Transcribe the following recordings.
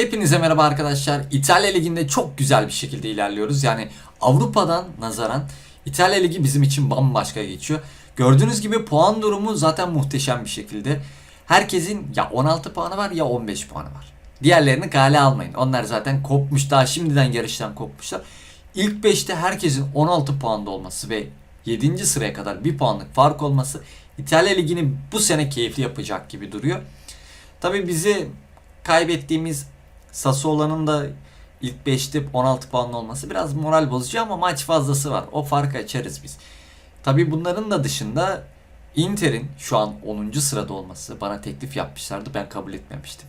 Hepinize merhaba arkadaşlar. İtalya Ligi'nde çok güzel bir şekilde ilerliyoruz. Yani Avrupa'dan nazaran İtalya Ligi bizim için bambaşka geçiyor. Gördüğünüz gibi puan durumu zaten muhteşem bir şekilde. Herkesin ya 16 puanı var ya 15 puanı var. Diğerlerini kale almayın. Onlar zaten kopmuş daha şimdiden yarıştan kopmuşlar. İlk 5'te herkesin 16 puanda olması ve 7. sıraya kadar 1 puanlık fark olması İtalya Ligi'ni bu sene keyifli yapacak gibi duruyor. Tabii bizi kaybettiğimiz Sassuolo'nun da ilk 5'te 16 puanlı olması biraz moral bozucu ama maç fazlası var. O farkı açarız biz. Tabii bunların da dışında Inter'in şu an 10. sırada olması bana teklif yapmışlardı ben kabul etmemiştim.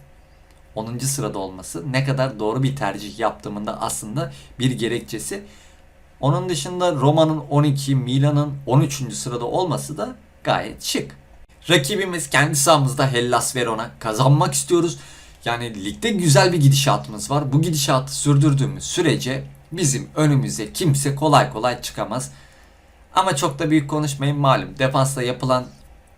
10. sırada olması ne kadar doğru bir tercih yaptığımın da aslında bir gerekçesi. Onun dışında Roma'nın 12, Milan'ın 13. sırada olması da gayet şık. Rakibimiz kendi sahamızda Hellas Verona kazanmak istiyoruz. Yani ligde güzel bir gidişatımız var. Bu gidişatı sürdürdüğümüz sürece bizim önümüze kimse kolay kolay çıkamaz. Ama çok da büyük konuşmayın malum. Defansta yapılan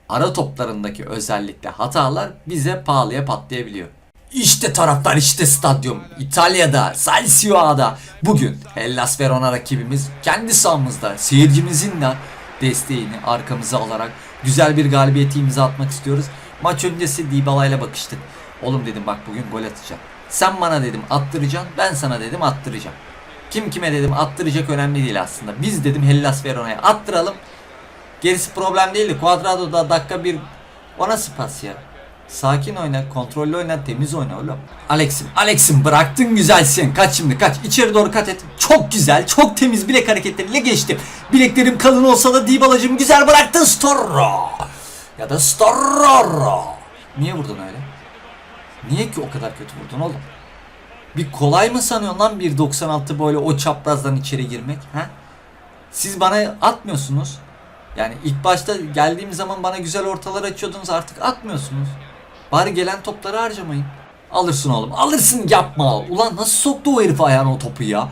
ara toplarındaki özellikle hatalar bize pahalıya patlayabiliyor. İşte taraftar işte stadyum. İtalya'da, Salsio'da bugün Hellas Verona rakibimiz kendi sahamızda seyircimizin de desteğini arkamıza alarak güzel bir galibiyeti imza atmak istiyoruz. Maç öncesi Dybala ile bakıştık. Oğlum dedim bak bugün gol atacağım. Sen bana dedim attıracaksın ben sana dedim attıracağım. Kim kime dedim attıracak önemli değil aslında. Biz dedim Hellas Verona'ya attıralım. Gerisi problem değildi. Cuadrado'da dakika bir o nasıl pas ya? Sakin oyna, kontrollü oyna, temiz oyna oğlum. Alex'im, Alex'im bıraktın güzelsin. Kaç şimdi kaç. İçeri doğru kat et. Çok güzel, çok temiz bilek hareketleriyle geçtim. Bileklerim kalın olsa da Dybala'cım güzel bıraktın Storro. Ya da Storro. Niye vurdun öyle? Niye ki o kadar kötü vurdun oğlum? Bir kolay mı sanıyorsun lan 1.96 böyle o çaprazdan içeri girmek? Ha? Siz bana atmıyorsunuz. Yani ilk başta geldiğim zaman bana güzel ortalar açıyordunuz artık atmıyorsunuz. Bari gelen topları harcamayın. Alırsın oğlum alırsın yapma. Ulan nasıl soktu o herif ayağına o topu ya?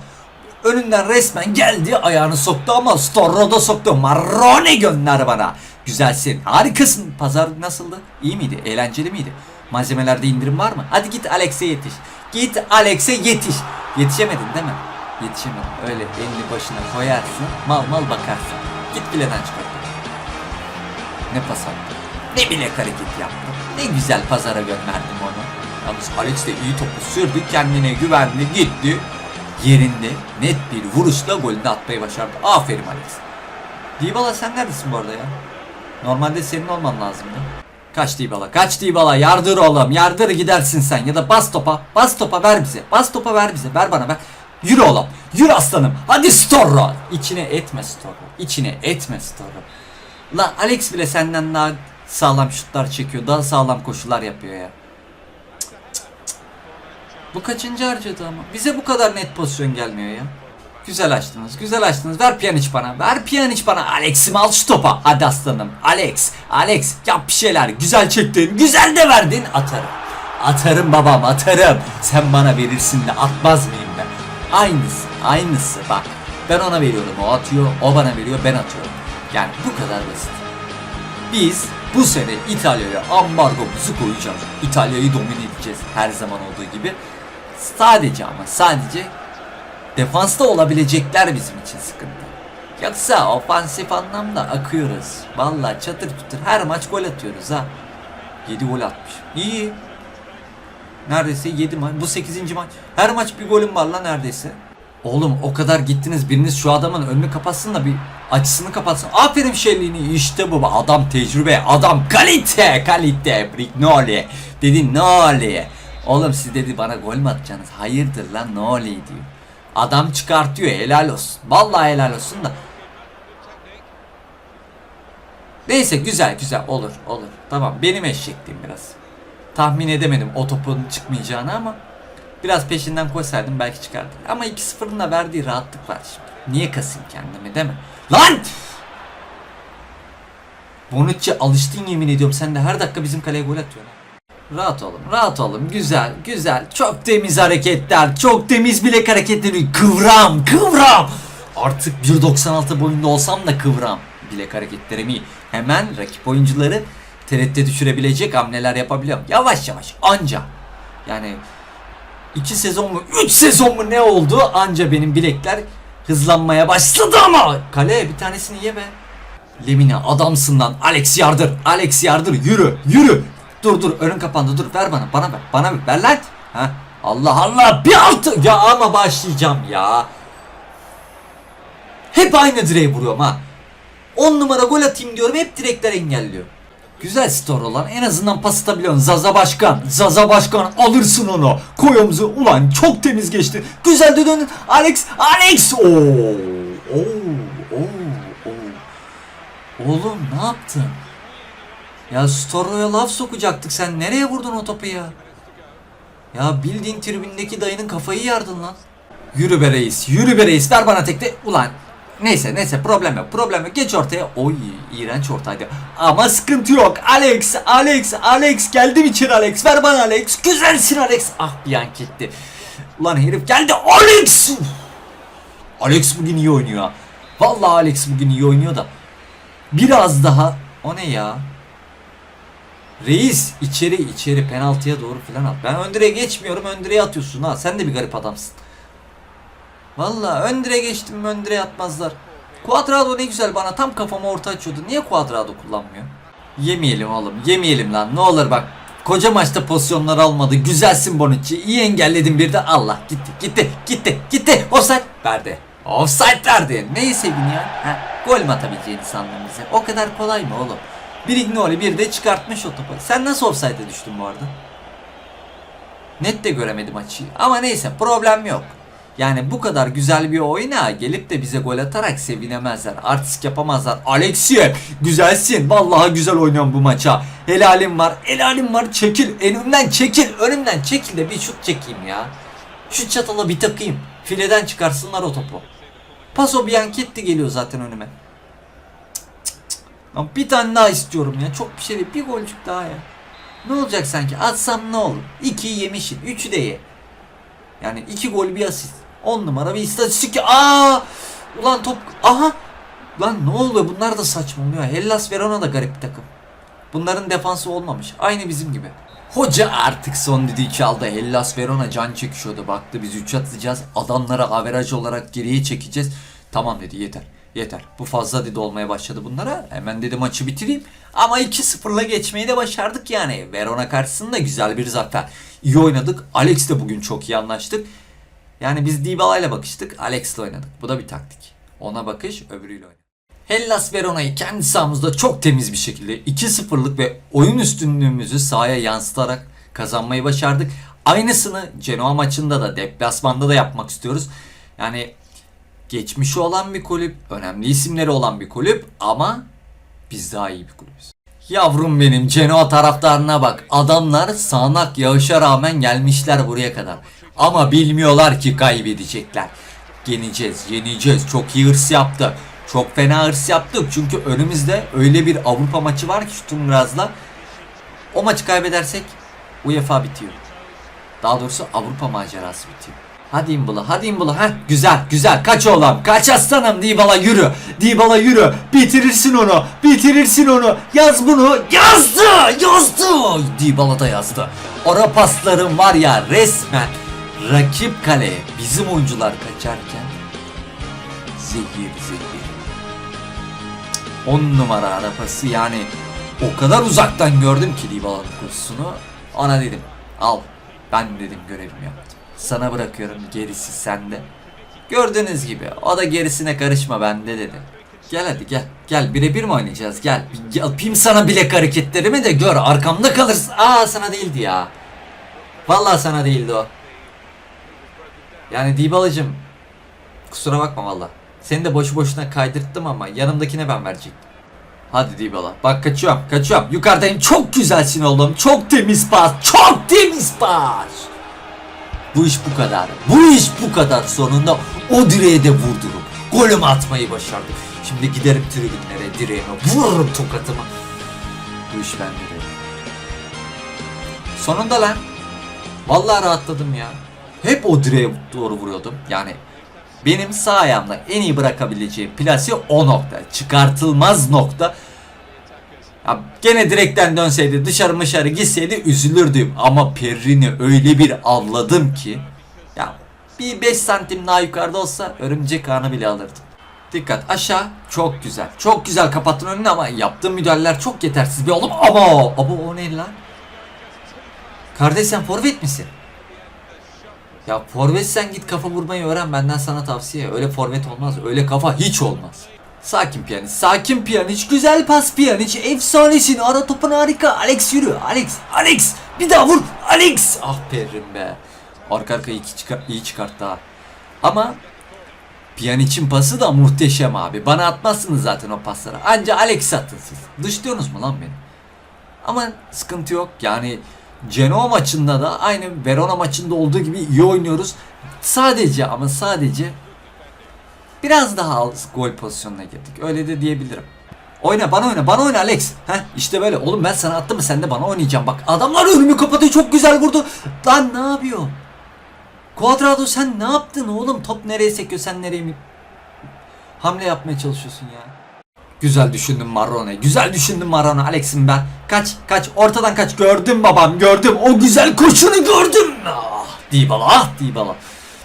Önünden resmen geldi ayağını soktu ama Storro da soktu. Marrone gönder bana. Güzelsin harikasın. Pazar nasıldı? İyi miydi? Eğlenceli miydi? Malzemelerde indirim var mı? Hadi git Alex'e yetiş. Git Alex'e yetiş. Yetişemedin değil mi? Yetişemedin. Öyle elini başına koyarsın. Mal mal bakarsın. Git bileden çıkar. Ne pas attı? Ne bilek hareket yaptı. Ne güzel pazara gönderdim onu. Yalnız Alex de iyi topu sürdü. Kendine güvendi. Gitti. Yerinde net bir vuruşla golünü atmayı başardı. Aferin Alex. Dybala sen neredesin bu arada ya? Normalde senin olman lazımdı. Kaç Dybala, kaç Dybala, yardır oğlum, yardır gidersin sen ya da bas topa, bas topa ver bize, bas topa ver bize, ver bana ver. Yürü oğlum, yürü aslanım, hadi Storro. İçine etme Storro, içine etme Storro. La Alex bile senden daha sağlam şutlar çekiyor, daha sağlam koşular yapıyor ya. Cık, cık, cık. Bu kaçıncı harcadı ama? Bize bu kadar net pozisyon gelmiyor ya. Güzel açtınız, güzel açtınız. Ver Pjanic bana, ver Pjanic bana. Alex'im al şu topa. Hadi aslanım. Alex, Alex yap bir şeyler. Güzel çektin, güzel de verdin. Atarım. Atarım babam, atarım. Sen bana verirsin de atmaz mıyım ben? Aynısı, aynısı. Bak, ben ona veriyorum, o atıyor. O bana veriyor, ben atıyorum. Yani bu kadar basit. Biz bu sene İtalya'ya ambargomuzu koyacağız. İtalya'yı domine edeceğiz her zaman olduğu gibi. Sadece ama sadece defansta olabilecekler bizim için sıkıntı. Yoksa ofansif anlamda akıyoruz. Vallahi çatır çutur her maç gol atıyoruz ha. 7 gol atmış. İyi. Neredeyse 7 maç. Bu 8. maç. Her maç bir golüm var lan neredeyse. Oğlum o kadar gittiniz biriniz şu adamın önünü kapatsın da bir açısını kapatsın. Aferin şeyliğini işte bu adam tecrübe adam kalite kalite Brignoli dedi Noli. Oğlum siz dedi bana gol mü atacaksınız? Hayırdır lan Noli diyor. Adam çıkartıyor helal olsun. Vallahi helal olsun da. Neyse güzel güzel olur olur. Tamam benim eşekliğim biraz. Tahmin edemedim o topun çıkmayacağını ama biraz peşinden koysaydım belki çıkardı. Ama 2-0'ın da verdiği rahatlık var şimdi. Niye kasayım kendimi değil mi? Lan! Bonucci alıştın yemin ediyorum. Sen de her dakika bizim kaleye gol atıyorsun. Rahat olun, rahat olun. Güzel, güzel. Çok temiz hareketler, çok temiz bilek hareketleri. Kıvram, kıvram. Artık 1.96 boyunda olsam da kıvram. Bilek hareketlerimi hemen rakip oyuncuları tereddüte düşürebilecek hamleler yapabiliyorum. Yavaş yavaş, anca. Yani 2 sezon mu 3 sezon mu ne oldu anca benim bilekler hızlanmaya başladı ama kale bir tanesini ye be. Lemine adamsın lan Alex yardır Alex yardır yürü yürü dur dur önün kapandı dur ver bana bana ver bana ver ver lan ha Allah Allah bir altı ya ama başlayacağım ya hep aynı direğe vuruyorum ha 10 numara gol atayım diyorum hep direkler engelliyor Güzel store olan en azından pas atabiliyorsun. Zaza Başkan. Zaza Başkan alırsın onu. Koy omuzu. Ulan çok temiz geçti. Güzel de döndün. Alex. Alex. Oo. Oo. Oo. Oo. Oğlum ne yaptın? Ya Storo'ya laf sokacaktık. Sen nereye vurdun o topu ya? Ya bildiğin tribündeki dayının kafayı yardın lan. Yürü be reis. Yürü be reis. Ver bana tekte. Ulan Neyse neyse problem yok problem yok geç ortaya oy iğrenç ortaydı ama sıkıntı yok Alex Alex Alex geldim içeri Alex ver bana Alex güzelsin Alex ah bir an gitti ulan herif geldi Alex. Alex bugün iyi oynuyor. Vallahi Alex bugün iyi oynuyor da biraz daha o ne ya Reis içeri içeri penaltıya doğru filan at. Ben ön direğe geçmiyorum ön direğe atıyorsun ha. Sen de bir garip adamsın. Valla ön direğe geçtim ön direğe atmazlar. Quadrado ne güzel bana tam kafama orta açıyordu. Niye Quadrado kullanmıyor? Yemeyelim oğlum yemeyelim lan ne olur bak. Koca maçta pozisyonlar almadı. Güzelsin Bonucci. İyi engelledin bir de Allah gitti gitti gitti gitti. Offside verdi. Offside verdi. Neyi sevin ya? Ha, gol mü atabileceğini sandın bize? O kadar kolay mı oğlum? Bir Ignoli bir de çıkartmış o topu. Sen nasıl offside'e düştün bu arada? Net de göremedim açıyı. Ama neyse problem yok. Yani bu kadar güzel bir oyuna gelip de bize gol atarak sevinemezler. Artistik yapamazlar. Alexie güzelsin. Vallahi güzel oynuyorsun bu maça. Helalim var. Helalim var. Çekil. Önümden çekil. Önümden çekil de bir şut çekeyim ya. Şu çatala bir takayım. Fileden çıkarsınlar o topu. Paso Bianchetti geliyor zaten önüme. Lan bir tane daha istiyorum ya. Çok bir şey değil. Bir golcük daha ya. Ne olacak sanki? Atsam ne olur? 2'yi yemişsin. 3'ü de ye. Yani iki gol bir asist. 10 numara bir istatistik. Aa! Ulan top aha! Lan ne oluyor? Bunlar da saçmalıyor. Hellas Verona da garip bir takım. Bunların defansı olmamış. Aynı bizim gibi. Hoca artık son düdüğü çaldı. Hellas Verona can çekişiyordu. Baktı biz 3 atacağız. Adamlara averaj olarak geriye çekeceğiz. Tamam dedi yeter. Yeter. Bu fazla dedi olmaya başladı bunlara. Hemen dedi maçı bitireyim. Ama 2-0'la geçmeyi de başardık yani. Verona karşısında güzel bir zafer. İyi oynadık. Alex de bugün çok iyi anlaştık. Yani biz Dybala ile bakıştık. Alex'le oynadık. Bu da bir taktik. Ona bakış öbürüyle oynadık. Hellas Verona'yı kendi sahamızda çok temiz bir şekilde 2-0'lık ve oyun üstünlüğümüzü sahaya yansıtarak kazanmayı başardık. Aynısını Genoa maçında da deplasmanda da yapmak istiyoruz. Yani geçmişi olan bir kulüp, önemli isimleri olan bir kulüp ama biz daha iyi bir kulübüz. Yavrum benim Genoa taraftarına bak. Adamlar sağanak yağışa rağmen gelmişler buraya kadar. Ama bilmiyorlar ki kaybedecekler. Yeneceğiz, yeneceğiz. Çok iyi hırs yaptı. Çok fena hırs yaptık. Çünkü önümüzde öyle bir Avrupa maçı var ki Sturmgraz'la. O maçı kaybedersek UEFA bitiyor. Daha doğrusu Avrupa macerası bitiyor. Hadi Imbala, hadi Imbala. Heh, güzel, güzel. Kaç oğlum, kaç aslanım. Dybala yürü. Dybala yürü. Bitirirsin onu. Bitirirsin onu. Yaz bunu. Yazdı, yazdı. Dybala da yazdı. Ara pasların var ya resmen rakip kaleye bizim oyuncular kaçarken zehir zehir. 10 numara arapası yani o kadar uzaktan gördüm ki Dybala'nın kursunu. Ona dedim al ben dedim görevimi yaptım. Sana bırakıyorum gerisi sende. Gördüğünüz gibi o da gerisine karışma bende dedi. Gel hadi gel. Gel birebir mi oynayacağız gel. Yapayım sana bilek hareketlerimi de gör arkamda kalırsın. Aa sana değildi ya. Vallahi sana değildi o. Yani Dybala'cım kusura bakma valla. Seni de boşu boşuna kaydırttım ama yanımdakine ben verecektim. Hadi Dybala. Bak kaçıyorum kaçıyorum. Yukarıdayım. Çok güzelsin oğlum. Çok temiz pas. Çok temiz pas. Bu iş bu kadar. Bu iş bu kadar. Sonunda o direğe de vurdurup golümü atmayı başardık. Şimdi giderim tribünlere direğime vururum tokatımı. Bu iş bende de. Sonunda lan. Vallahi rahatladım ya. Hep o direğe doğru vuruyordum. Yani benim sağ ayağımla en iyi bırakabileceğim plase o nokta. Çıkartılmaz nokta. Ya gene direkten dönseydi dışarı mışarı gitseydi üzülürdüm. Ama Perrin'i öyle bir avladım ki. Ya bir 5 santim daha yukarıda olsa örümcek ağını bile alırdım. Dikkat aşağı çok güzel. Çok güzel kapattın önünü ama yaptığın müdahaleler çok yetersiz bir oğlum. Ama ama o ne lan? Kardeş sen forvet misin? Ya forvet sen git kafa vurmayı öğren benden sana tavsiye. Öyle forvet olmaz. Öyle kafa hiç olmaz. Sakin piyanist. Sakin piyanist. Güzel pas piyanist. Efsanesin. Ara topun harika. Alex yürü. Alex. Alex. Bir daha vur. Alex. Ah Perrin be. Arka arkaya iki çıkar, iyi çıkarttı ha. Ama Pjanic'in pası da muhteşem abi. Bana atmazsınız zaten o pasları. Anca Alex attın siz. Dışlıyorsunuz mu lan beni? Ama sıkıntı yok. Yani Genoa maçında da aynı Verona maçında olduğu gibi iyi oynuyoruz. Sadece ama sadece biraz daha az gol pozisyonuna girdik. Öyle de diyebilirim. Oyna bana oyna bana oyna Alex. Heh işte böyle. Oğlum ben sana attım mı sen de bana oynayacaksın. Bak adamlar önümü kapatıyor çok güzel vurdu. Lan ne yapıyor? Cuadrado sen ne yaptın oğlum? Top nereye sekiyor sen nereye mi? Hamle yapmaya çalışıyorsun ya. Güzel düşündüm Marrone. Güzel düşündüm Marrone. Alex'im ben. Kaç kaç ortadan kaç. Gördüm babam gördüm. O güzel koşunu gördüm. Ah Dybala ah Dybala.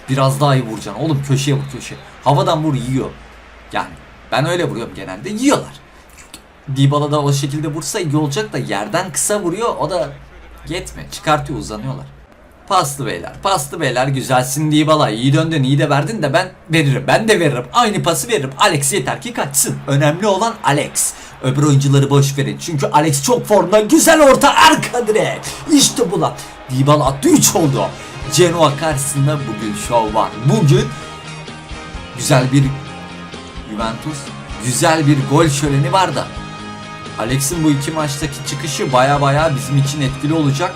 Biraz daha iyi vuracaksın. Oğlum köşeye vur köşe. Havadan vur yiyor. Yani ben öyle vuruyorum genelde. Yiyorlar. Dybala da o şekilde vursa iyi olacak da yerden kısa vuruyor. O da yetme. Çıkartıyor uzanıyorlar. Paslı beyler. Paslı beyler güzelsin Dybala. İyi döndün iyi de verdin de ben veririm. Ben de veririm. Aynı pası veririm. Alex yeter ki kaçsın. Önemli olan Alex. Öbür oyuncuları boş verin. Çünkü Alex çok formda. Güzel orta arka direk. İşte bu lan. Dybala attı 3 oldu. Genoa karşısında bugün şov var. Bugün güzel bir Juventus güzel bir gol şöleni var da Alex'in bu iki maçtaki çıkışı baya baya bizim için etkili olacak.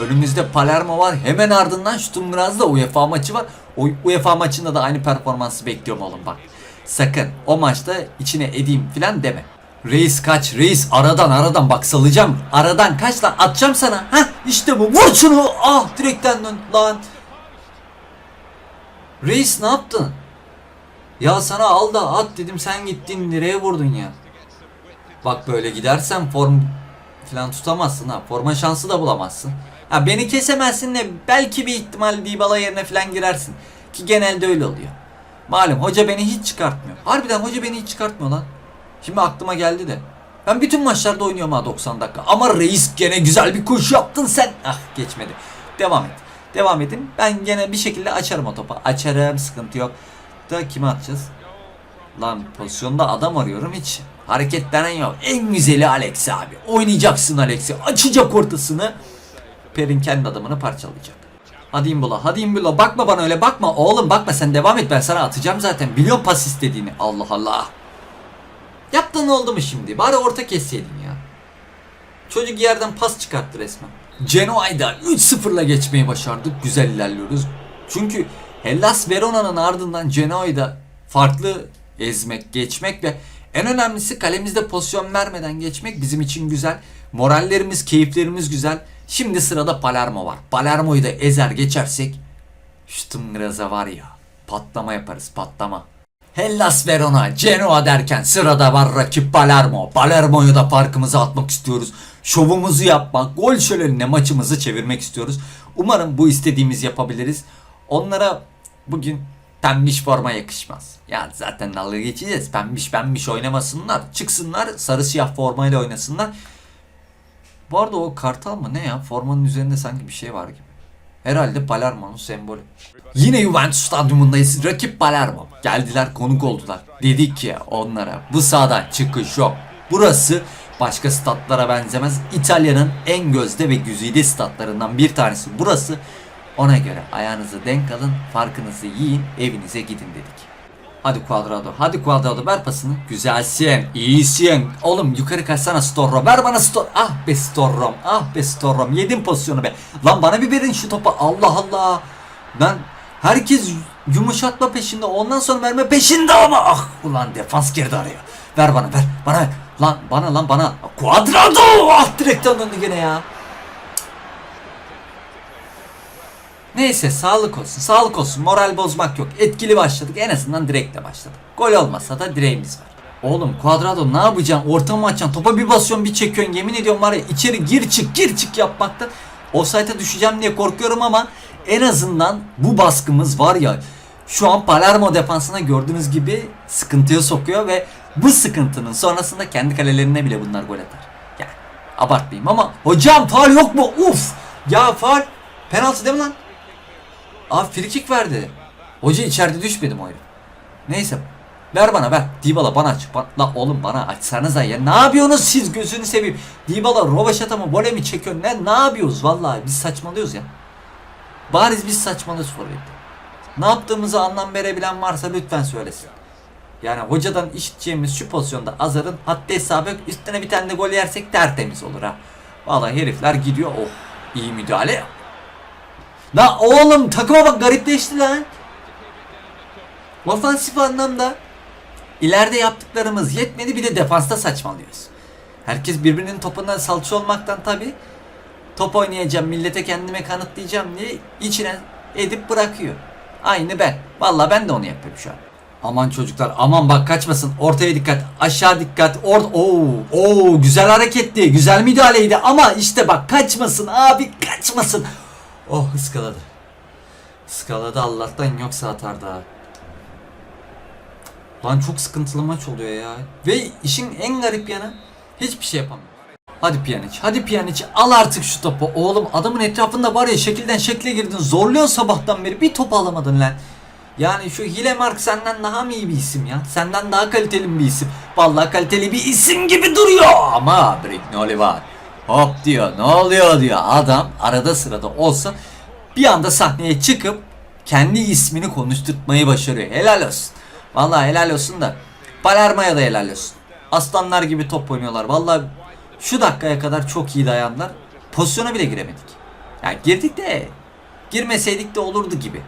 Önümüzde Palermo var. Hemen ardından Sturm da UEFA maçı var. O UEFA maçında da aynı performansı bekliyorum oğlum bak. Sakın o maçta içine edeyim filan deme. Reis kaç reis aradan aradan bak salacağım. Aradan kaç lan atacağım sana. Heh işte bu vur şunu. Ah direkten dön lan. Reis ne yaptın? Ya sana al da at dedim sen gittin nereye vurdun ya? Bak böyle gidersen form falan tutamazsın ha. Forma şansı da bulamazsın. Ha beni kesemezsin de belki bir ihtimal Dybala yerine falan girersin. Ki genelde öyle oluyor. Malum hoca beni hiç çıkartmıyor. Harbiden hoca beni hiç çıkartmıyor lan. Şimdi aklıma geldi de. Ben bütün maçlarda oynuyorum ha 90 dakika. Ama reis gene güzel bir koşu yaptın sen. Ah geçmedi. Devam et. Devam edin. Ben gene bir şekilde açarım o topu. Açarım sıkıntı yok. Da kime atacağız? Lan pozisyonda adam arıyorum hiç. Hareketlenen yok. En güzeli Alex abi. Oynayacaksın Alex'i. Açacak ortasını. Perin kendi adamını parçalayacak. Hadi Imbula, hadi Imbula. Bakma bana öyle bakma. Oğlum bakma sen devam et ben sana atacağım zaten. Biliyorum pas istediğini. Allah Allah. Yaptığın oldu mu şimdi? Bari orta kesseydin ya. Çocuk yerden pas çıkarttı resmen. Genoa'yı da 3-0'la geçmeyi başardık. Güzel ilerliyoruz. Çünkü Hellas Verona'nın ardından Genoa'yı da farklı ezmek, geçmek ve en önemlisi kalemizde pozisyon vermeden geçmek bizim için güzel. Morallerimiz, keyiflerimiz güzel. Şimdi sırada Palermo var. Palermo'yu da ezer geçersek Stumgraza var ya patlama yaparız patlama. Hellas Verona, Genoa derken sırada var rakip Palermo. Palermo'yu da farkımızı atmak istiyoruz. Şovumuzu yapmak, gol şölenine maçımızı çevirmek istiyoruz. Umarım bu istediğimiz yapabiliriz. Onlara bugün pembiş forma yakışmaz. Yani zaten dalga geçeceğiz. Pembiş pembiş oynamasınlar. Çıksınlar sarı siyah formayla oynasınlar. Bu arada o kartal mı ne ya? Formanın üzerinde sanki bir şey var gibi. Herhalde Palermo'nun sembolü. Yine Juventus stadyumundayız. Rakip Palermo. Geldiler konuk oldular. Dedik ki onlara bu sahadan çıkış yok. Burası başka statlara benzemez. İtalya'nın en gözde ve güzide statlarından bir tanesi. Burası ona göre ayağınızı denk alın, farkınızı yiyin, evinize gidin dedik. Hadi Cuadrado, hadi Cuadrado ver pasını. Güzelsin, iyisin. Oğlum yukarı kaçsana Storro, ver bana Storro. Ah be Storrom, ah be Storrom. Yedin pozisyonu be. Lan bana bir verin şu topu, Allah Allah. Lan herkes yumuşatma peşinde, ondan sonra verme peşinde ama. Ah ulan defans girdi araya. Ver bana, ver, bana. Lan bana lan bana. Cuadrado, ah direkten döndü gene ya. Neyse sağlık olsun sağlık olsun moral bozmak yok etkili başladık en azından direkle başladık gol olmasa da direğimiz var Oğlum Cuadrado ne yapacaksın? Orta mı açacaksın? Topa bir basıyorsun bir çekiyorsun. Yemin ediyorum var ya içeri gir çık gir çık yapmaktan. Offside'a düşeceğim diye korkuyorum ama en azından bu baskımız var ya şu an Palermo defansına gördüğünüz gibi sıkıntıya sokuyor ve bu sıkıntının sonrasında kendi kalelerine bile bunlar gol atar. Yani abartmayayım ama hocam faal yok mu? Uf! Ya faal penaltı değil mi lan? Abi free kick verdi. Hoca içeride düşmedi mi o herif? Neyse. Ver bana ver. Dybala bana aç. Ba- La oğlum bana açsanıza ya. Ne yapıyorsunuz siz gözünü seveyim. Dybala rovaşata mı vole mi çekiyor? Ne, ne yapıyoruz vallahi biz saçmalıyoruz ya. Bariz biz saçmalıyoruz forvette. Ne yaptığımızı anlam verebilen varsa lütfen söylesin. Yani hocadan işiteceğimiz şu pozisyonda Azar'ın haddi hesabı yok. Üstüne bir tane de gol yersek tertemiz olur ha. Vallahi herifler gidiyor. Oh iyi müdahale. La oğlum takıma bak garipleşti lan. Ofansif anlamda ileride yaptıklarımız yetmedi bir de defansta saçmalıyoruz. Herkes birbirinin topuna salça olmaktan tabi top oynayacağım millete kendime kanıtlayacağım diye içine edip bırakıyor. Aynı ben. Vallahi ben de onu yapıyorum şu an. Aman çocuklar aman bak kaçmasın. Ortaya dikkat. Aşağı dikkat. Or oo oo güzel hareketti. Güzel müdahaleydi ama işte bak kaçmasın abi kaçmasın. Oh ıskaladı. Iskaladı Allah'tan yoksa atardı ha. Lan çok sıkıntılı maç oluyor ya. Ve işin en garip yanı hiçbir şey yapamıyor. Hadi Pjanic, hadi Pjanic al artık şu topu. Oğlum adamın etrafında var ya şekilden şekle girdin. Zorluyorsun sabahtan beri bir top alamadın lan. Yani şu Hilemark senden daha mı iyi bir isim ya? Senden daha kaliteli bir isim. Vallahi kaliteli bir isim gibi duruyor. Ama Brignoli var. Hop diyor ne oluyor diyor. Adam arada sırada olsa bir anda sahneye çıkıp kendi ismini konuşturtmayı başarıyor. Helal olsun. Vallahi helal olsun da Palermo'ya da helal olsun. Aslanlar gibi top oynuyorlar. Vallahi şu dakikaya kadar çok iyi dayandılar. Pozisyona bile giremedik. Yani girdik de girmeseydik de olurdu gibi.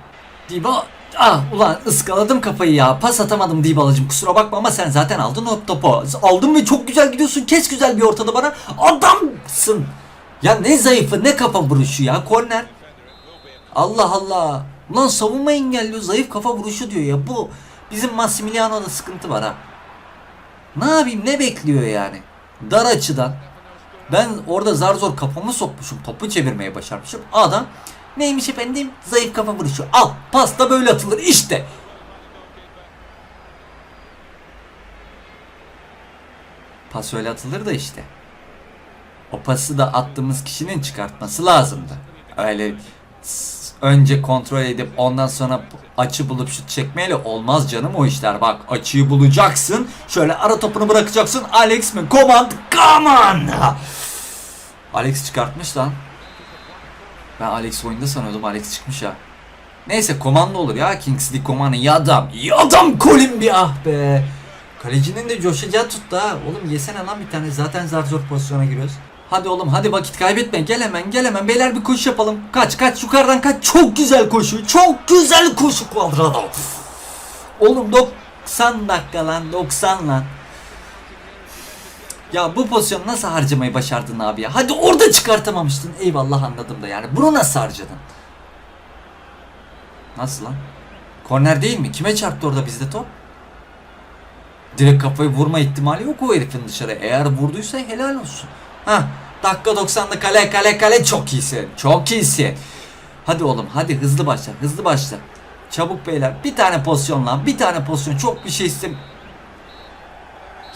Diba ah ulan ıskaladım kafayı ya. Pas atamadım Dybala'cım kusura bakma ama sen zaten aldın o topu. Aldın ve çok güzel gidiyorsun. Kes güzel bir ortada bana. Adamsın. Ya ne zayıfı ne kafa vuruşu ya. Korner. Allah Allah. Ulan savunma engelliyor. Zayıf kafa vuruşu diyor ya. Bu bizim Massimiliano'da sıkıntı var ha. Ne yapayım ne bekliyor yani? Dar açıdan. Ben orada zar zor kafamı sokmuşum. Topu çevirmeye başarmışım. Adam neymiş efendim? Zayıf kafa vuruşu. Al pas da böyle atılır işte. Pas öyle atılır da işte. O pası da attığımız kişinin çıkartması lazımdı. Öyle önce kontrol edip ondan sonra açı bulup şut çekmeyle olmaz canım o işler. Bak açıyı bulacaksın. Şöyle ara topunu bırakacaksın. Alex mi? Command. Come on. Alex çıkartmış lan. Ben Alex oyunda sanıyordum. Alex çıkmış ya. Neyse komando olur ya. Kingsley Coman. Ya adam. Ya adam Colin bir ah be. Kalecinin de coşacağı tuttu ha. Oğlum yesene lan bir tane. Zaten zar zor pozisyona giriyoruz. Hadi oğlum hadi vakit kaybetme. Gel hemen gel hemen. Beyler bir koşu yapalım. Kaç kaç yukarıdan kaç. Çok güzel koşu. Çok güzel koşu Cuadrado. Oğlum 90 dakika lan 90 lan. Ya bu pozisyonu nasıl harcamayı başardın abi ya? Hadi orada çıkartamamıştın. Eyvallah anladım da yani. Bunu nasıl harcadın? Nasıl lan? Korner değil mi? Kime çarptı orada bizde top? Direkt kafayı vurma ihtimali yok o herifin dışarı. Eğer vurduysa helal olsun. Hah dakika 90'da kale kale kale çok iyisin. Çok iyisin. Hadi oğlum hadi hızlı başla hızlı başla. Çabuk beyler bir tane pozisyon lan bir tane pozisyon çok bir şey istem.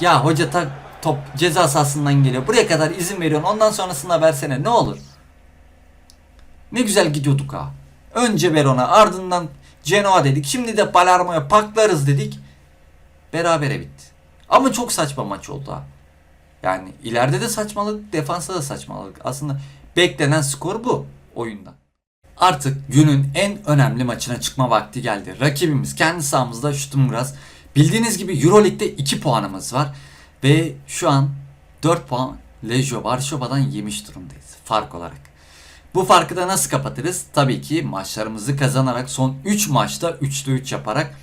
Ya hoca tak top ceza sahasından geliyor. Buraya kadar izin veriyorsun ondan sonrasında versene ne olur. Ne güzel gidiyorduk ha. Önce Verona ardından Genoa dedik. Şimdi de Palermo'ya paklarız dedik. Berabere bitti. Ama çok saçma maç oldu ha. Yani ileride de saçmalık, defansta da saçmalık. Aslında beklenen skor bu oyunda. Artık günün en önemli maçına çıkma vakti geldi. Rakibimiz kendi sahamızda Stuttgart. Bildiğiniz gibi Euroleague'de 2 puanımız var. Ve şu an 4 puan Lejio Varşova'dan yemiş durumdayız fark olarak. Bu farkı da nasıl kapatırız? Tabii ki maçlarımızı kazanarak son 3 maçta 3'te 3 yaparak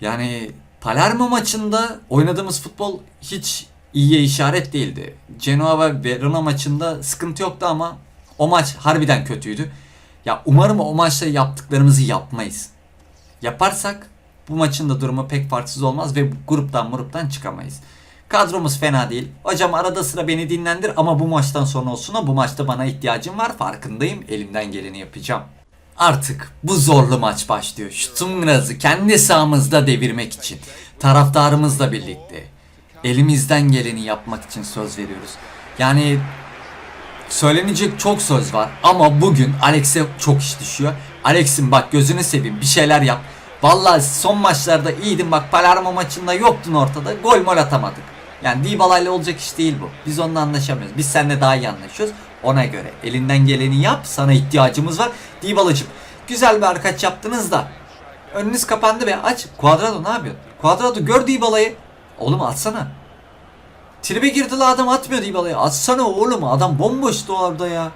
yani Palermo maçında oynadığımız futbol hiç iyiye işaret değildi. Genoa ve Verona maçında sıkıntı yoktu ama o maç harbiden kötüydü. Ya umarım o maçta yaptıklarımızı yapmayız. Yaparsak bu maçın da durumu pek farksız olmaz ve gruptan gruptan çıkamayız. Kadromuz fena değil. Hocam arada sıra beni dinlendir ama bu maçtan sonra olsun bu maçta bana ihtiyacım var farkındayım. Elimden geleni yapacağım. Artık bu zorlu maç başlıyor. Stuttgart'ı kendi sahamızda devirmek için. Taraftarımızla birlikte. Elimizden geleni yapmak için söz veriyoruz. Yani söylenecek çok söz var ama bugün Alex'e çok iş düşüyor. Alex'im bak gözünü seveyim bir şeyler yap. Vallahi son maçlarda iyiydin bak Palermo maçında yoktun ortada gol mol atamadık. Yani Dybala ile olacak iş değil bu. Biz onunla anlaşamıyoruz. Biz seninle daha iyi anlaşıyoruz. Ona göre elinden geleni yap. Sana ihtiyacımız var. Dybala'cım güzel bir arkaç yaptınız da. Önünüz kapandı be aç. Cuadrado ne yapıyorsun? Cuadrado gör Dybala'yı. Oğlum atsana. Tribe girdi la adam atmıyor Dybala'yı. Atsana oğlum adam bomboştu orada ya.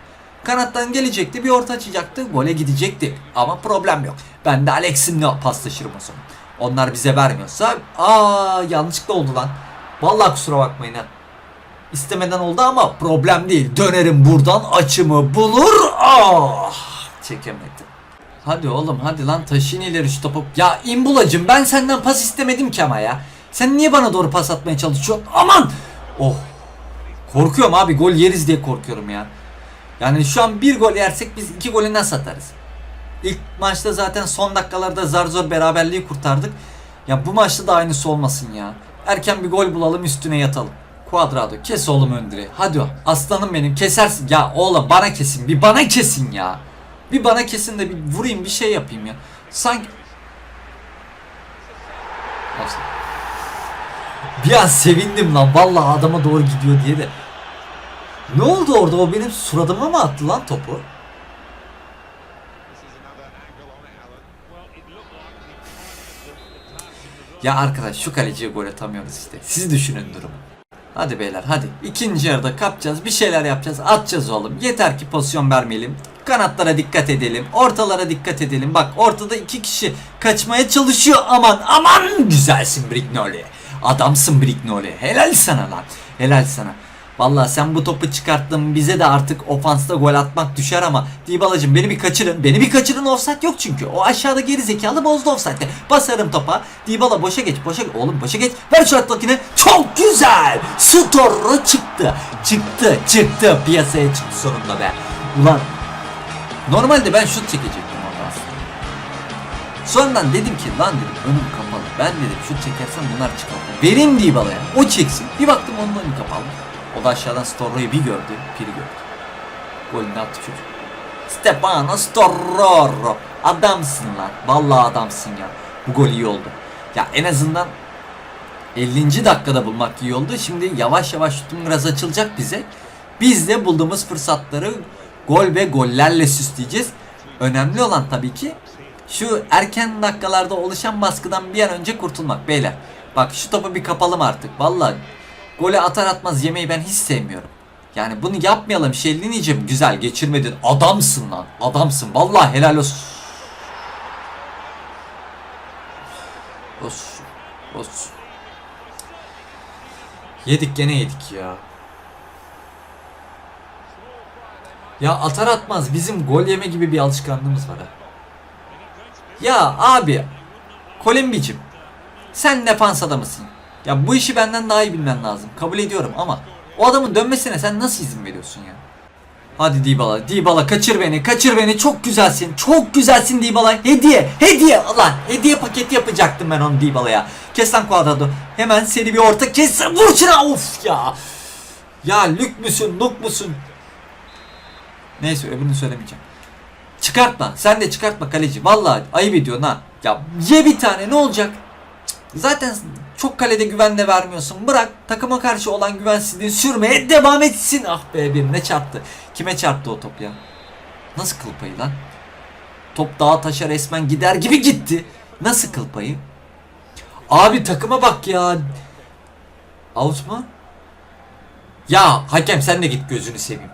Kanattan gelecekti bir orta açacaktı gole gidecekti. Ama problem yok. Ben de Alex'imle paslaşırım o zaman. Onlar bize vermiyorsa aa yanlışlıkla oldu lan. Vallahi kusura bakmayın ha. İstemeden oldu ama problem değil. Dönerim buradan açımı bulur. Ah çekemedim. Hadi oğlum hadi lan taşıyın ileri şu topu. Ya imbulacım ben senden pas istemedim ki ama ya. Sen niye bana doğru pas atmaya çalışıyorsun? Aman! Oh! Korkuyorum abi gol yeriz diye korkuyorum ya. Yani şu an bir gol yersek biz iki golü nasıl atarız? İlk maçta zaten son dakikalarda zar zor beraberliği kurtardık. Ya bu maçta da aynısı olmasın ya. Erken bir gol bulalım üstüne yatalım. Cuadrado kes oğlum öndüre. Hadi o aslanım benim kesersin. Ya oğlum bana kesin bir bana kesin ya. Bir bana kesin de bir vurayım bir şey yapayım ya. Sanki... Bir an sevindim lan vallahi adama doğru gidiyor diye de. Ne oldu orada o benim suratıma mı attı lan topu? Ya arkadaş şu kaleciye gol atamıyoruz işte. Siz düşünün durumu. Hadi beyler hadi. İkinci yarıda kapacağız. Bir şeyler yapacağız. Atacağız oğlum. Yeter ki pozisyon vermeyelim. Kanatlara dikkat edelim. Ortalara dikkat edelim. Bak ortada iki kişi kaçmaya çalışıyor. Aman aman güzelsin Brignoli. Adamsın Brignoli. Helal sana lan. Helal sana. Vallahi sen bu topu çıkarttın bize de artık ofansta gol atmak düşer ama Dybala'cım beni bir kaçırın. Beni bir kaçırın offside yok çünkü. O aşağıda geri zekalı bozdu offside'de. Basarım topa. Dybala boşa geç boşa geç. Oğlum boşa geç. Ver şu atmakini. Çok güzel. Storro çıktı. Çıktı çıktı. Piyasaya çıktı sonunda be. Ulan normalde ben şut çekecektim orada. Sonradan dedim ki lan dedim önüm kapalı. Ben dedim şut çekersem bunlar çıkar. Vereyim Dybala'ya. O çeksin. Bir baktım onun önü kapalı. O da aşağıdan Storro'yu bir gördü. Piri gördü. Golünü attı çocuk. Stefano Storro. Adamsın lan. Vallahi adamsın ya. Bu gol iyi oldu. Ya en azından 50. dakikada bulmak iyi oldu. Şimdi yavaş yavaş şutun biraz açılacak bize. Biz de bulduğumuz fırsatları gol ve gollerle süsleyeceğiz. Önemli olan tabii ki şu erken dakikalarda oluşan baskıdan bir an önce kurtulmak beyler. Bak şu topu bir kapalım artık. Vallahi Gole atar atmaz yemeği ben hiç sevmiyorum. Yani bunu yapmayalım Şelliniciğim güzel geçirmedin. Adamsın lan. Adamsın. Vallahi helal olsun. Olsun. Olsun. Yedik gene yedik ya. Ya atar atmaz bizim gol yeme gibi bir alışkanlığımız var ha. Ya abi Kolimbicim sen defans adamısın. Ya bu işi benden daha iyi bilmen lazım. Kabul ediyorum ama o adamın dönmesine sen nasıl izin veriyorsun ya? Hadi Dybala, Dybala kaçır beni, kaçır beni. Çok güzelsin, çok güzelsin Dybala. Hediye, hediye. Allah, hediye paketi yapacaktım ben onu Dybala'ya. Kes lan Cuadrado. Hemen seni bir orta kes. Vur şuna of ya. Ya lük müsün, nuk musun? Neyse öbürünü söylemeyeceğim. Çıkartma, sen de çıkartma kaleci. Vallahi ayıp ediyorsun ha. Ya ye bir tane ne olacak? Zaten çok kalede güven de vermiyorsun. Bırak takıma karşı olan güvensizliğini sürmeye devam etsin. Ah be birine çarptı. Kime çarptı o top ya? Nasıl kıl payı lan? Top dağa taşa resmen gider gibi gitti. Nasıl kıl payı? Abi takıma bak ya. Out mu? Ya hakem sen de git gözünü seveyim.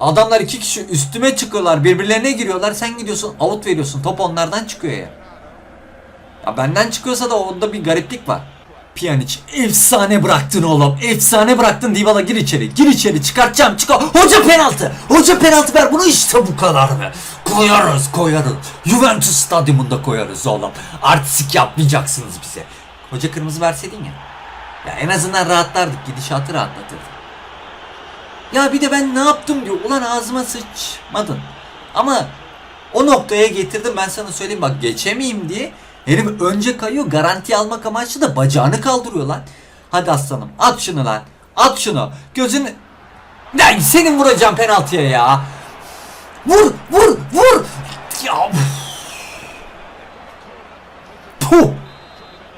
Adamlar iki kişi üstüme çıkıyorlar birbirlerine giriyorlar sen gidiyorsun out veriyorsun top onlardan çıkıyor ya. Ya benden çıkıyorsa da onda bir gariplik var. Pjanic efsane bıraktın oğlum. Efsane bıraktın Dybala gir içeri. Gir içeri çıkartacağım çıkar. Hoca penaltı. Hoca penaltı ver bunu işte bu kadar be. Koyarız koyarız. Juventus stadyumunda koyarız oğlum. Artistik yapmayacaksınız bize. Hoca kırmızı verseydin ya. Ya en azından rahatlardık. Gidişatı rahatlatırdı. Ya bir de ben ne yaptım diyor. Ulan ağzıma sıçmadın. Ama o noktaya getirdim ben sana söyleyeyim bak geçemeyeyim diye. Herif önce kayıyor garanti almak amaçlı da bacağını kaldırıyor lan. Hadi aslanım at şunu lan. At şunu. Gözünü... Lan senin vuracağım penaltıya ya. Vur vur vur. Ya. Puh.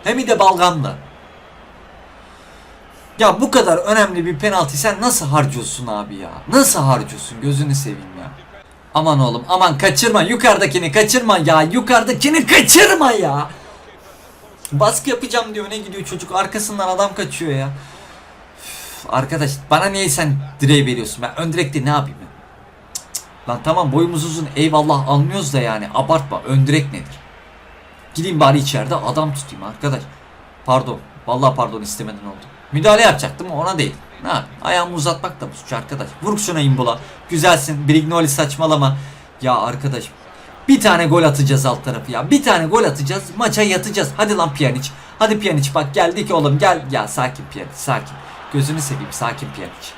Hem de balgamla. Ya bu kadar önemli bir penaltı sen nasıl harcıyorsun abi ya? Nasıl harcıyorsun? Gözünü seveyim ya. Aman oğlum aman kaçırma yukarıdakini kaçırma ya yukarıdakini kaçırma ya. Baskı yapacağım diyor ne gidiyor çocuk arkasından adam kaçıyor ya. Üf, arkadaş bana niye sen direği veriyorsun ben ön direkte ne yapayım ben? Lan tamam boyumuz uzun eyvallah anlıyoruz da yani abartma ön direk nedir? Gideyim bari içeride adam tutayım arkadaş. Pardon vallahi pardon istemeden oldu. Müdahale yapacaktım ona değil. Yapayım? Ayağımı uzatmak da bu suç arkadaş. Vur şuna imbola. Güzelsin. Brignoli saçmalama. Ya arkadaş. Bir tane gol atacağız alt tarafı ya. Bir tane gol atacağız. Maça yatacağız. Hadi lan Pjanic. Hadi Pjanic bak geldik oğlum gel. Ya sakin Pjanic sakin. Gözünü seveyim sakin Pjanic.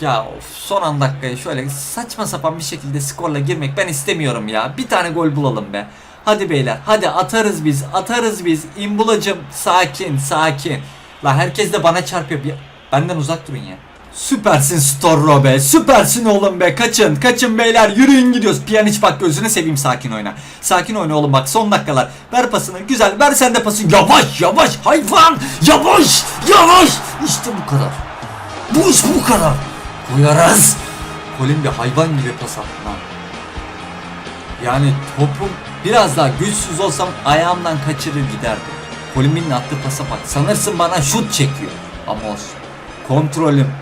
Ya of son an dakikaya şöyle saçma sapan bir şekilde skorla girmek ben istemiyorum ya. Bir tane gol bulalım be. Hadi beyler hadi atarız biz atarız biz. İmbulacım sakin sakin. La herkes de bana çarpıyor. Bir- Benden uzak durun ya. Süpersin Storro be. Süpersin oğlum be. Kaçın. Kaçın beyler. Yürüyün gidiyoruz. Piyaniç bak gözünü seveyim sakin oyna. Sakin oyna oğlum bak son dakikalar. Ver pasını. Güzel. Ver sen de pasını. Yavaş yavaş. Hayvan. Yavaş. Yavaş. İşte bu kadar. Bu iş bu kadar. Koyarız. Kolin bir hayvan gibi pas attı. Yani topum biraz daha güçsüz olsam ayağımdan kaçırır giderdi. Kolimin'in attığı pasa bak. Sanırsın bana şut çekiyor. Ama olsun. Kontrolüm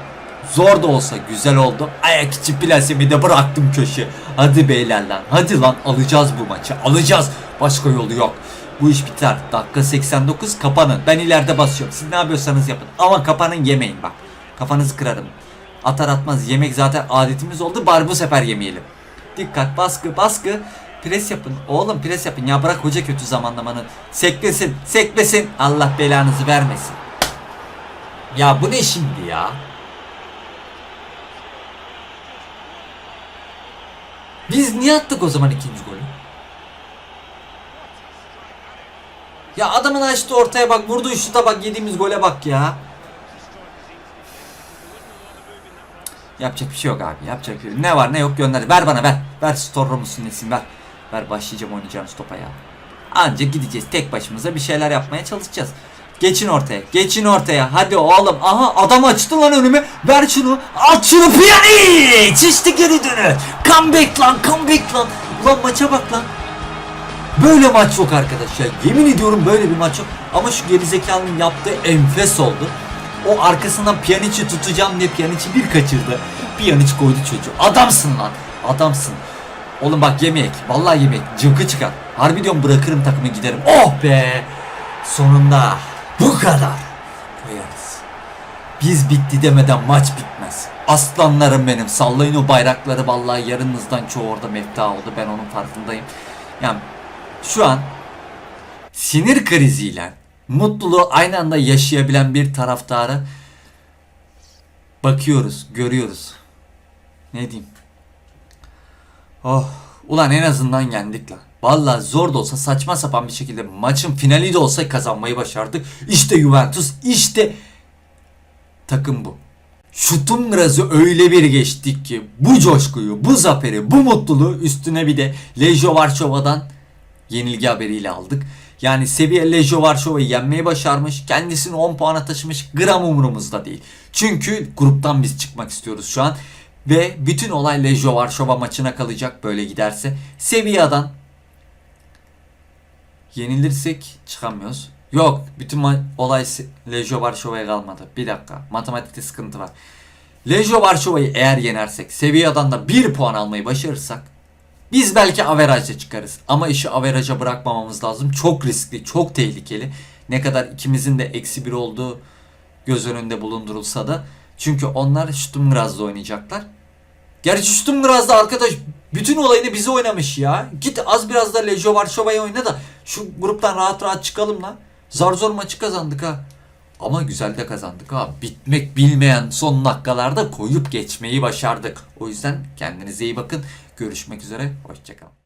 zor da olsa güzel oldu. Ayak içi plasemi de bıraktım köşe. Hadi beyler lan. Hadi lan alacağız bu maçı. Alacağız. Başka yolu yok. Bu iş biter. Dakika 89 kapanın. Ben ileride basıyorum. Siz ne yapıyorsanız yapın. Ama kapanın yemeyin bak. Kafanızı kırarım. Atar atmaz yemek zaten adetimiz oldu. Bari bu sefer yemeyelim. Dikkat baskı baskı. Pres yapın. Oğlum pres yapın. Ya bırak hoca kötü zamanlamanı. Seklesin. Seklesin. Allah belanızı vermesin. Ya bu ne şimdi ya? Biz niye attık o zaman ikinci golü? Ya adamın açtı ortaya bak vurduğu şuta bak yediğimiz gole bak ya. Yapacak bir şey yok abi. Yapacak bir şey yok. Ne var ne yok gönder. Ver bana ver. Ver Storro musun nesin ver. Ver başlayacağım oynayacağım stopa ya. Anca gideceğiz. Tek başımıza bir şeyler yapmaya çalışacağız. Geçin ortaya. Geçin ortaya. Hadi oğlum. Aha adam açtı lan önüme. Ver şunu. At şunu Pjanic. İşte geri dönü. Comeback lan. Comeback lan. Ulan maça bak lan. Böyle maç yok arkadaş ya. Yemin ediyorum böyle bir maç yok. Ama şu gerizekalının yaptığı enfes oldu. O arkasından Pjanic'i tutacağım diye Pjanic'i bir kaçırdı. Pjanic koydu çocuğu. Adamsın lan. Adamsın. Oğlum bak yemek. Vallahi yemek. Cıvkı çıkar. Harbi diyorum bırakırım takımı giderim. Oh be. Sonunda. Bu kadar. Koyarız. Biz bitti demeden maç bitmez. Aslanlarım benim. Sallayın o bayrakları. Vallahi yarınızdan çoğu orada mefta oldu. Ben onun farkındayım. Yani şu an sinir kriziyle mutluluğu aynı anda yaşayabilen bir taraftara bakıyoruz, görüyoruz. Ne diyeyim? Oh, ulan en azından yendik lan. Vallahi zor da olsa saçma sapan bir şekilde maçın finali de olsa kazanmayı başardık. İşte Juventus, işte takım bu. Şutun grazı öyle bir geçtik ki bu coşkuyu, bu zaferi, bu mutluluğu üstüne bir de Lejio Varşova'dan yenilgi haberiyle aldık. Yani seviye Lejio Varşova'yı yenmeyi başarmış. Kendisini 10 puana taşımış. Gram umurumuzda değil. Çünkü gruptan biz çıkmak istiyoruz şu an. Ve bütün olay Lejio Varşova maçına kalacak böyle giderse. Sevilla'dan yenilirsek çıkamıyoruz. Yok bütün olay Lejio Varşova'ya kalmadı. Bir dakika matematikte sıkıntı var. Lejio Varşova'yı eğer yenersek Sevilla'dan da 1 puan almayı başarırsak biz belki averajla çıkarız. Ama işi averaja bırakmamamız lazım. Çok riskli, çok tehlikeli. Ne kadar ikimizin de eksi bir olduğu göz önünde bulundurulsa da. Çünkü onlar Sturmgraz'da oynayacaklar. Gerçi Sturmgraz'da arkadaş bütün olayını bize oynamış ya. Git az biraz da Lejo Varşova'yı oyna da şu gruptan rahat rahat çıkalım lan. Zar zor maçı kazandık ha. Ama güzel de kazandık ha. Bitmek bilmeyen son dakikalarda koyup geçmeyi başardık. O yüzden kendinize iyi bakın. Görüşmek üzere. Hoşçakalın.